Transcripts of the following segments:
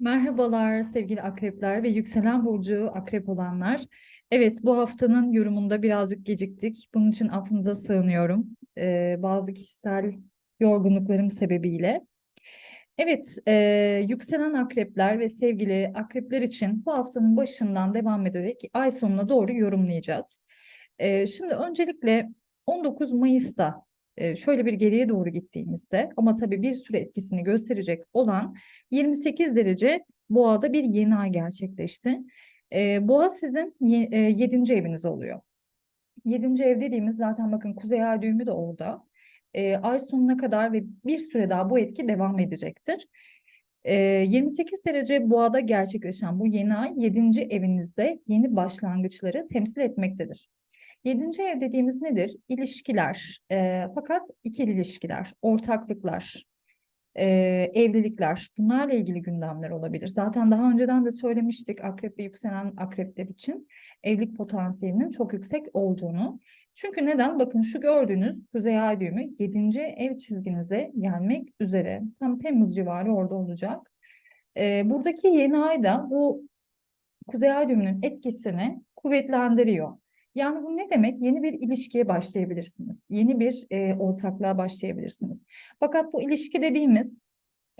Merhabalar sevgili akrepler ve yükselen burcu akrep olanlar. Evet bu haftanın yorumunda birazcık geciktik. Bunun için affınıza sığınıyorum. Ee, bazı kişisel yorgunluklarım sebebiyle. Evet e, yükselen akrepler ve sevgili akrepler için bu haftanın başından devam ederek ay sonuna doğru yorumlayacağız. Ee, şimdi öncelikle 19 Mayıs'ta e, şöyle bir geriye doğru gittiğimizde ama tabii bir süre etkisini gösterecek olan 28 derece boğada bir yeni ay gerçekleşti. E, boğa sizin 7. eviniz oluyor. 7. ev dediğimiz zaten bakın kuzey ay düğümü de orada. E, ay sonuna kadar ve bir süre daha bu etki devam edecektir. 28 derece boğada gerçekleşen bu yeni ay 7. evinizde yeni başlangıçları temsil etmektedir. Yedinci ev dediğimiz nedir? İlişkiler, e, fakat ikili ilişkiler, ortaklıklar, e, evlilikler, bunlarla ilgili gündemler olabilir. Zaten daha önceden de söylemiştik akrep ve yükselen akrepler için evlilik potansiyelinin çok yüksek olduğunu. Çünkü neden? Bakın şu gördüğünüz kuzey ay düğümü 7. ev çizginize gelmek üzere. Tam Temmuz civarı orada olacak. E, buradaki yeni ay da bu kuzey ay düğümünün etkisini kuvvetlendiriyor. Yani bu ne demek? Yeni bir ilişkiye başlayabilirsiniz. Yeni bir e, ortaklığa başlayabilirsiniz. Fakat bu ilişki dediğimiz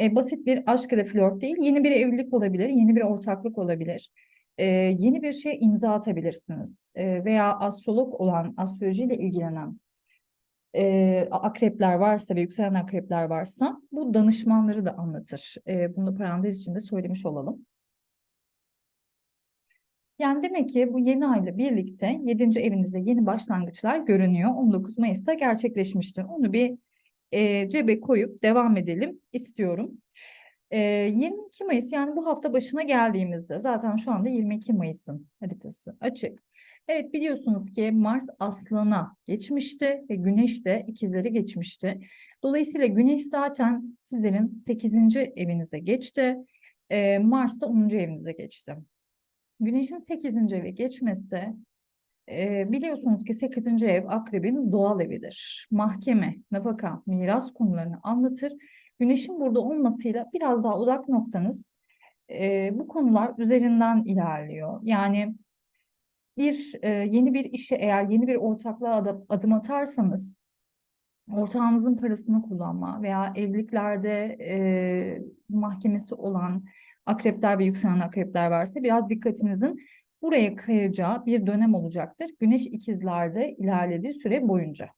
e, basit bir aşk ya da flört değil. Yeni bir evlilik olabilir, yeni bir ortaklık olabilir. E, yeni bir şey imza atabilirsiniz. E, veya astrolog olan, astrolojiyle ilgilenen e, akrepler varsa ve yükselen akrepler varsa bu danışmanları da anlatır. E, bunu parantez içinde söylemiş olalım. Yani demek ki bu yeni ayla birlikte 7. evinizde yeni başlangıçlar görünüyor. 19 Mayıs'ta gerçekleşmiştir. Onu bir e, cebe koyup devam edelim istiyorum. E, 22 Mayıs yani bu hafta başına geldiğimizde zaten şu anda 22 Mayıs'ın haritası açık. Evet biliyorsunuz ki Mars Aslan'a geçmişti ve Güneş de ikizleri geçmişti. Dolayısıyla Güneş zaten sizlerin 8. evinize geçti. E, Mars da 10. evinize geçti. Güneşin 8. eve geçmesi e, biliyorsunuz ki 8. ev akrebin doğal evidir. Mahkeme, nafaka, miras konularını anlatır. Güneşin burada olmasıyla biraz daha odak noktanız e, bu konular üzerinden ilerliyor. Yani bir e, yeni bir işe eğer yeni bir ortaklığa adım, adım atarsanız ortağınızın parasını kullanma veya evliliklerde e, mahkemesi olan akrepler ve yükselen akrepler varsa biraz dikkatinizin buraya kayacağı bir dönem olacaktır. Güneş ikizlerde ilerlediği süre boyunca.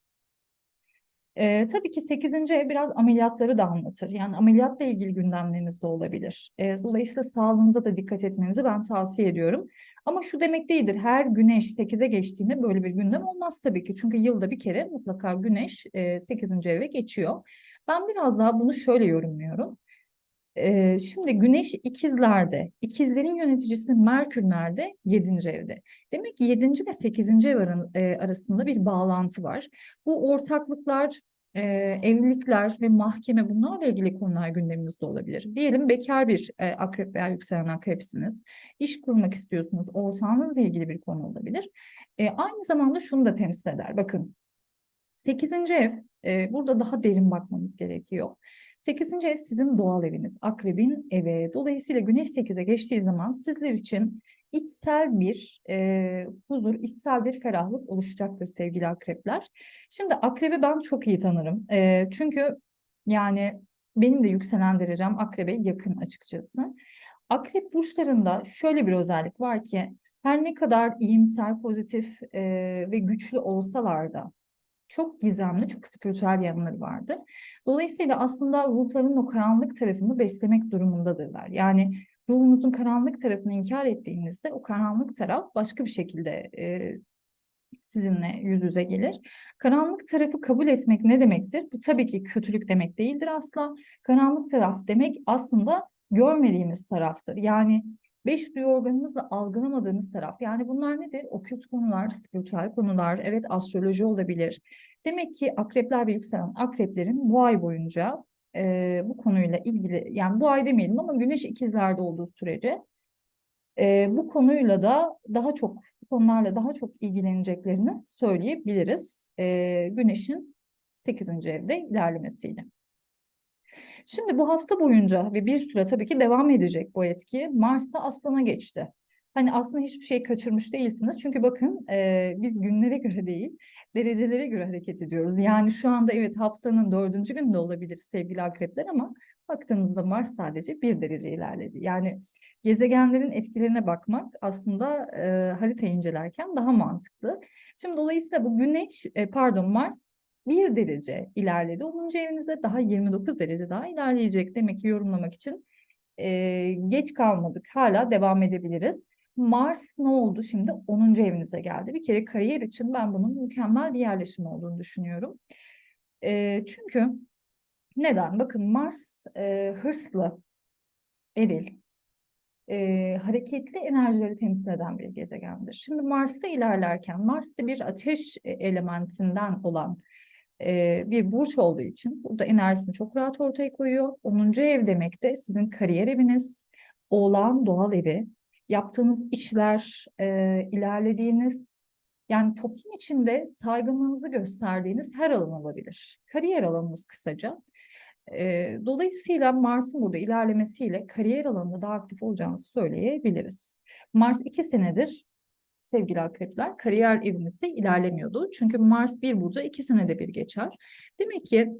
Ee, tabii ki 8. ev biraz ameliyatları da anlatır. Yani ameliyatla ilgili gündemleriniz de olabilir. Ee, dolayısıyla sağlığınıza da dikkat etmenizi ben tavsiye ediyorum. Ama şu demek değildir. Her güneş 8'e geçtiğinde böyle bir gündem olmaz tabii ki. Çünkü yılda bir kere mutlaka güneş e, 8. eve geçiyor. Ben biraz daha bunu şöyle yorumluyorum. Ee, şimdi Güneş ikizlerde, ikizlerin yöneticisi Merkür nerede? 7. evde. Demek ki 7. ve 8. ev arasında bir bağlantı var. Bu ortaklıklar, e, evlilikler ve mahkeme bunlarla ilgili konular gündemimizde olabilir. Diyelim bekar bir e, akrep veya yükselen akrepsiniz. İş kurmak istiyorsunuz, ortağınızla ilgili bir konu olabilir. E, aynı zamanda şunu da temsil eder. Bakın 8. ev, e, burada daha derin bakmamız gerekiyor. 8. ev sizin doğal eviniz, akrebin evi. Dolayısıyla güneş 8'e geçtiği zaman sizler için içsel bir e, huzur, içsel bir ferahlık oluşacaktır sevgili akrepler. Şimdi akrebi ben çok iyi tanırım. E, çünkü yani benim de yükselen derecem akrebe yakın açıkçası. Akrep burçlarında şöyle bir özellik var ki her ne kadar iyimser, pozitif e, ve güçlü olsalar da çok gizemli, çok spiritüel yanları vardır. Dolayısıyla aslında ruhların o karanlık tarafını beslemek durumundadırlar. Yani ruhunuzun karanlık tarafını inkar ettiğinizde o karanlık taraf başka bir şekilde e, sizinle yüz yüze gelir. Karanlık tarafı kabul etmek ne demektir? Bu tabii ki kötülük demek değildir asla. Karanlık taraf demek aslında görmediğimiz taraftır. Yani Beş duyu organımızla algılamadığımız taraf. Yani bunlar nedir? Okült konular, spiritüel konular, evet astroloji olabilir. Demek ki akrepler ve yükselen akreplerin bu ay boyunca e, bu konuyla ilgili, yani bu ay demeyelim ama güneş ikizlerde olduğu sürece e, bu konuyla da daha çok, bu konularla daha çok ilgileneceklerini söyleyebiliriz. E, güneşin 8. evde ilerlemesiyle. Şimdi bu hafta boyunca ve bir süre tabii ki devam edecek bu etki. Mars da Aslan'a geçti. Hani aslında hiçbir şey kaçırmış değilsiniz. Çünkü bakın e, biz günlere göre değil, derecelere göre hareket ediyoruz. Yani şu anda evet haftanın dördüncü günü de olabilir sevgili akrepler ama baktığınızda Mars sadece bir derece ilerledi. Yani gezegenlerin etkilerine bakmak aslında e, harita incelerken daha mantıklı. Şimdi dolayısıyla bu Güneş, e, pardon Mars bir derece ilerledi. 10. evinizde daha 29 derece daha ilerleyecek. Demek ki yorumlamak için e, geç kalmadık. Hala devam edebiliriz. Mars ne oldu şimdi? 10. evinize geldi. Bir kere kariyer için ben bunun mükemmel bir yerleşim olduğunu düşünüyorum. E, çünkü neden? Bakın Mars e, hırslı, eril, e, hareketli enerjileri temsil eden bir gezegendir. Şimdi Mars'ta ilerlerken Mars da bir ateş e, elementinden olan bir burç olduğu için burada enerjisini çok rahat ortaya koyuyor. 10. ev demek de sizin kariyer eviniz, oğlan doğal evi, yaptığınız işler, ilerlediğiniz yani toplum içinde saygınlığınızı gösterdiğiniz her alan olabilir. Kariyer alanınız kısaca. Dolayısıyla Mars'ın burada ilerlemesiyle kariyer alanında daha aktif olacağınızı söyleyebiliriz. Mars iki senedir sevgili akrepler kariyer evinizde ilerlemiyordu. Çünkü Mars bir burca iki senede bir geçer. Demek ki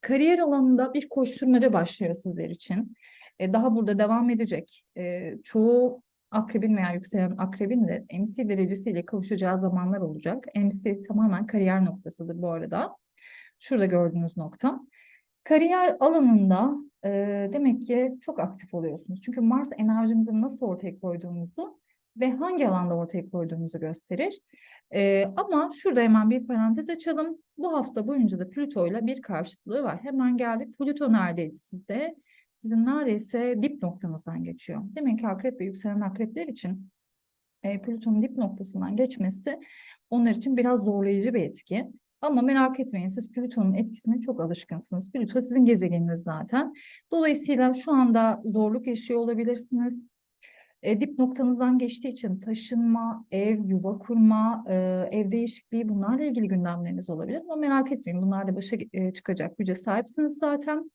kariyer alanında bir koşturmaca başlıyor sizler için. E, daha burada devam edecek. E, çoğu akrebin veya yükselen akrebin de MC derecesiyle kavuşacağı zamanlar olacak. MC tamamen kariyer noktasıdır bu arada. Şurada gördüğünüz nokta. Kariyer alanında e, demek ki çok aktif oluyorsunuz. Çünkü Mars enerjimizi nasıl ortaya koyduğumuzu ve hangi alanda ortaya koyduğumuzu gösterir. E, ama şurada hemen bir parantez açalım. Bu hafta boyunca da Plüto ile bir karşıtlığı var. Hemen geldik. Plüto neredeydi sizde? Sizin neredeyse dip noktanızdan geçiyor. Demek ki akrep ve yükselen akrepler için e, Plüton'un dip noktasından geçmesi onlar için biraz zorlayıcı bir etki. Ama merak etmeyin siz Plüton'un etkisine çok alışkınsınız. Plüto sizin gezegeniniz zaten. Dolayısıyla şu anda zorluk yaşıyor olabilirsiniz. E, dip noktanızdan geçtiği için taşınma, ev, yuva kurma, e, ev değişikliği bunlarla ilgili gündemleriniz olabilir. Ama merak etmeyin bunlarla başa e, çıkacak güce sahipsiniz zaten.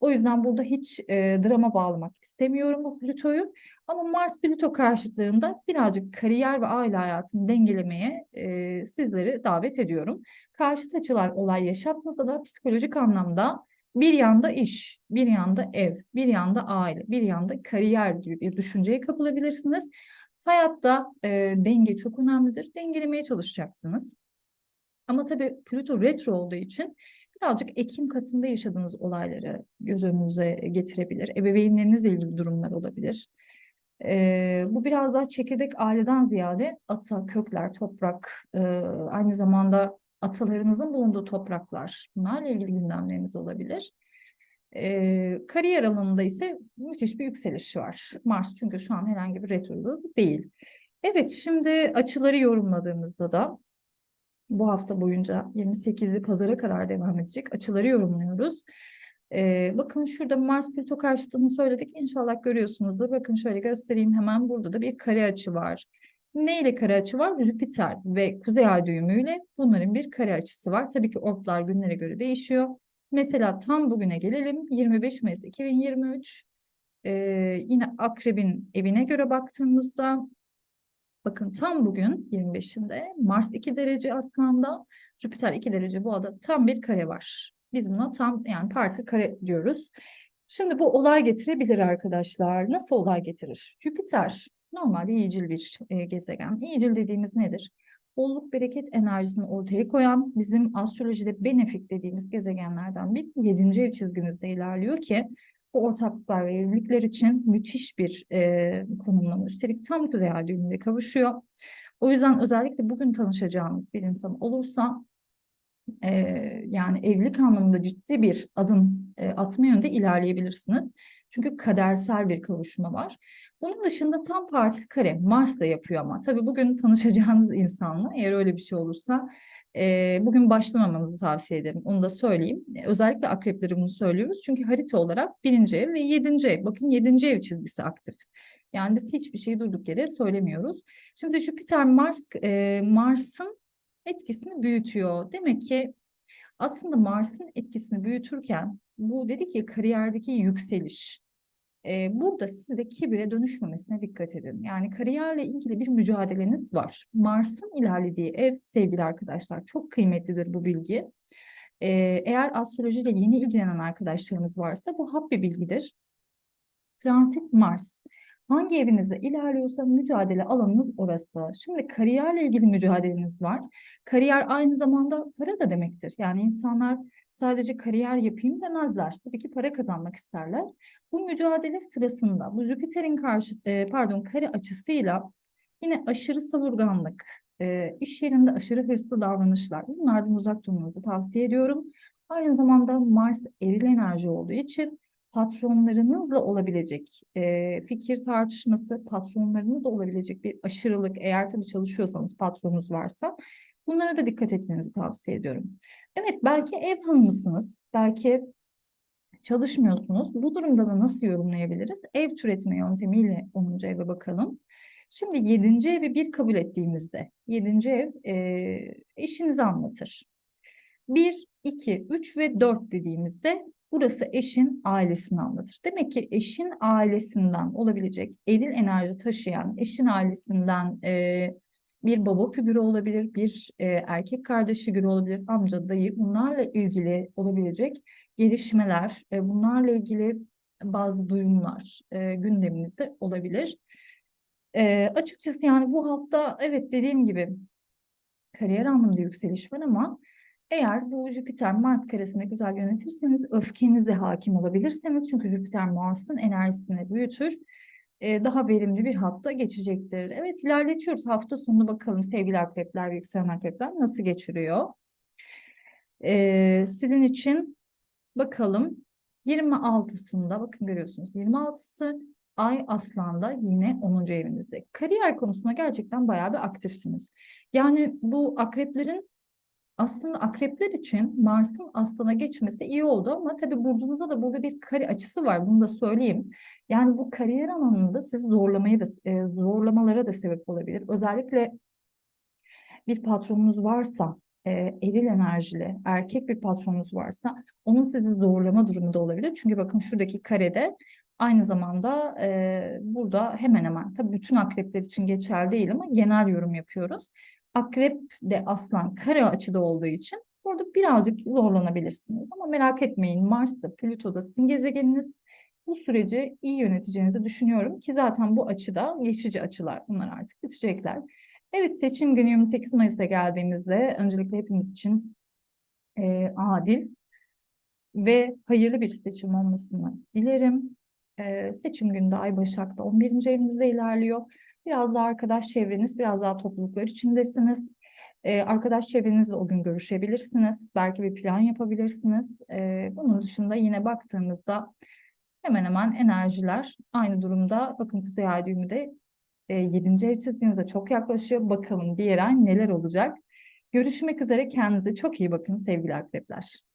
O yüzden burada hiç e, drama bağlamak istemiyorum bu Plüto'yu. Ama Mars Plüto karşıtlığında birazcık kariyer ve aile hayatını dengelemeye e, sizleri davet ediyorum. Karşıt açılar olay yaşatmasa da psikolojik anlamda bir yanda iş, bir yanda ev, bir yanda aile, bir yanda kariyer gibi bir düşünceye kapılabilirsiniz. Hayatta e, denge çok önemlidir. Dengelemeye çalışacaksınız. Ama tabii Plüto retro olduğu için birazcık Ekim-Kasım'da yaşadığınız olayları göz önünüze getirebilir. Ebeveynlerinizle ilgili durumlar olabilir. Ee, bu biraz daha çekirdek aileden ziyade ata, kökler, toprak, e, aynı zamanda atalarınızın bulunduğu topraklar, bunlarla ilgili gündemleriniz olabilir. Ee, kariyer alanında ise müthiş bir yükseliş var. Mars çünkü şu an herhangi bir retroda değil. Evet, şimdi açıları yorumladığımızda da bu hafta boyunca 28'i pazara kadar devam edecek açıları yorumluyoruz. Ee, bakın şurada Mars Plüto karşıtlığını söyledik. İnşallah görüyorsunuzdur. Bakın şöyle göstereyim hemen burada da bir kare açı var. Ne ile kare açı var? Jüpiter ve Kuzey Ay düğümüyle bunların bir kare açısı var. Tabii ki ortlar günlere göre değişiyor. Mesela tam bugüne gelelim. 25 Mayıs 2023. Ee, yine Akrebin evine göre baktığımızda Bakın tam bugün 25'inde Mars 2 derece aslanda, Jüpiter 2 derece bu ada tam bir kare var. Biz buna tam yani parti kare diyoruz. Şimdi bu olay getirebilir arkadaşlar. Nasıl olay getirir? Jüpiter normalde iyicil bir e, gezegen. İyicil dediğimiz nedir? Bolluk bereket enerjisini ortaya koyan bizim astrolojide benefik dediğimiz gezegenlerden bir 7. ev çizgimizde ilerliyor ki bu ortaklıklar ve evlilikler için müthiş bir e, konumlama. Üstelik tam kuzey ay düğümüne kavuşuyor. O yüzden özellikle bugün tanışacağınız bir insan olursa e, yani evlilik anlamında ciddi bir adım e, atma yönde ilerleyebilirsiniz. Çünkü kadersel bir kavuşma var. Bunun dışında tam partili kare Mars da yapıyor ama tabii bugün tanışacağınız insanla eğer öyle bir şey olursa e, bugün başlamamanızı tavsiye ederim. Onu da söyleyeyim. E, özellikle akrepleri bunu söylüyoruz. Çünkü harita olarak birinci ev ve yedinci ev. Bakın yedinci ev çizgisi aktif. Yani biz hiçbir şeyi durduk yere söylemiyoruz. Şimdi Jüpiter Mars e, Mars'ın etkisini büyütüyor. Demek ki aslında Mars'ın etkisini büyütürken bu dedi ki kariyerdeki yükseliş. Ee, burada sizde kibire dönüşmemesine dikkat edin. Yani kariyerle ilgili bir mücadeleniz var. Mars'ın ilerlediği ev sevgili arkadaşlar çok kıymetlidir bu bilgi. Ee, eğer astrolojiyle yeni ilgilenen arkadaşlarımız varsa bu hap bir bilgidir. Transit Mars. Hangi evinizde ilerliyorsa mücadele alanınız orası. Şimdi kariyerle ilgili mücadeleniz var. Kariyer aynı zamanda para da demektir. Yani insanlar sadece kariyer yapayım demezler. Tabii ki para kazanmak isterler. Bu mücadele sırasında bu Jüpiter'in karşı e, pardon kare açısıyla yine aşırı savurganlık, e, iş yerinde aşırı hırslı davranışlar bunlardan uzak durmanızı tavsiye ediyorum. Aynı zamanda Mars eril enerji olduğu için patronlarınızla olabilecek e, fikir tartışması, patronlarınızla olabilecek bir aşırılık eğer tabii çalışıyorsanız patronunuz varsa bunlara da dikkat etmenizi tavsiye ediyorum. Evet belki ev hanımısınız, belki çalışmıyorsunuz. Bu durumda da nasıl yorumlayabiliriz? Ev türetme yöntemiyle 10. eve bakalım. Şimdi 7. evi bir kabul ettiğimizde 7. ev e, eşinizi anlatır. 1, 2, 3 ve 4 dediğimizde burası eşin ailesini anlatır. Demek ki eşin ailesinden olabilecek eril enerji taşıyan eşin ailesinden e, bir baba figürü olabilir, bir e, erkek kardeş figürü olabilir, amca, dayı bunlarla ilgili olabilecek gelişmeler, e, bunlarla ilgili bazı duyumlar e, gündeminizde olabilir. E, açıkçası yani bu hafta evet dediğim gibi kariyer anlamında yükseliş var ama eğer bu Jüpiter Mars karesini güzel yönetirseniz öfkenize hakim olabilirsiniz. Çünkü Jüpiter Mars'ın enerjisini büyütür. Ee, daha verimli bir hafta geçecektir. Evet ilerletiyoruz. Hafta sonu bakalım sevgili akrepler, yükselen akrepler nasıl geçiriyor? Ee, sizin için bakalım 26'sında bakın görüyorsunuz 26'sı Ay Aslan'da yine 10. evinizde. Kariyer konusunda gerçekten bayağı bir aktifsiniz. Yani bu akreplerin aslında akrepler için Mars'ın Aslan'a geçmesi iyi oldu ama tabii burcunuza da burada bir kare açısı var. Bunu da söyleyeyim. Yani bu kariyer alanında sizi zorlamaya da e, zorlamalara da sebep olabilir. Özellikle bir patronunuz varsa e, eril enerjili erkek bir patronunuz varsa onun sizi zorlama durumu da olabilir. Çünkü bakın şuradaki karede aynı zamanda e, burada hemen hemen tabii bütün akrepler için geçerli değil ama genel yorum yapıyoruz. Akrep de aslan kare açıda olduğu için burada birazcık zorlanabilirsiniz. Ama merak etmeyin Mars'ta, Plüto'da sizin gezegeniniz bu süreci iyi yöneteceğinizi düşünüyorum ki zaten bu açıda geçici açılar bunlar artık bitecekler. Evet seçim günü 28 Mayıs'a geldiğimizde öncelikle hepimiz için e, adil ve hayırlı bir seçim olmasını dilerim. E, seçim günde Ay Başak'ta 11. evinizde ilerliyor. Biraz daha arkadaş çevreniz, biraz daha topluluklar içindesiniz. Ee, arkadaş çevrenizle o gün görüşebilirsiniz. Belki bir plan yapabilirsiniz. Ee, bunun dışında yine baktığımızda hemen hemen enerjiler aynı durumda. Bakın Kuzey Ay düğümü de e, 7. ev çizginize çok yaklaşıyor. Bakalım diğer ay neler olacak. Görüşmek üzere. Kendinize çok iyi bakın sevgili akrepler.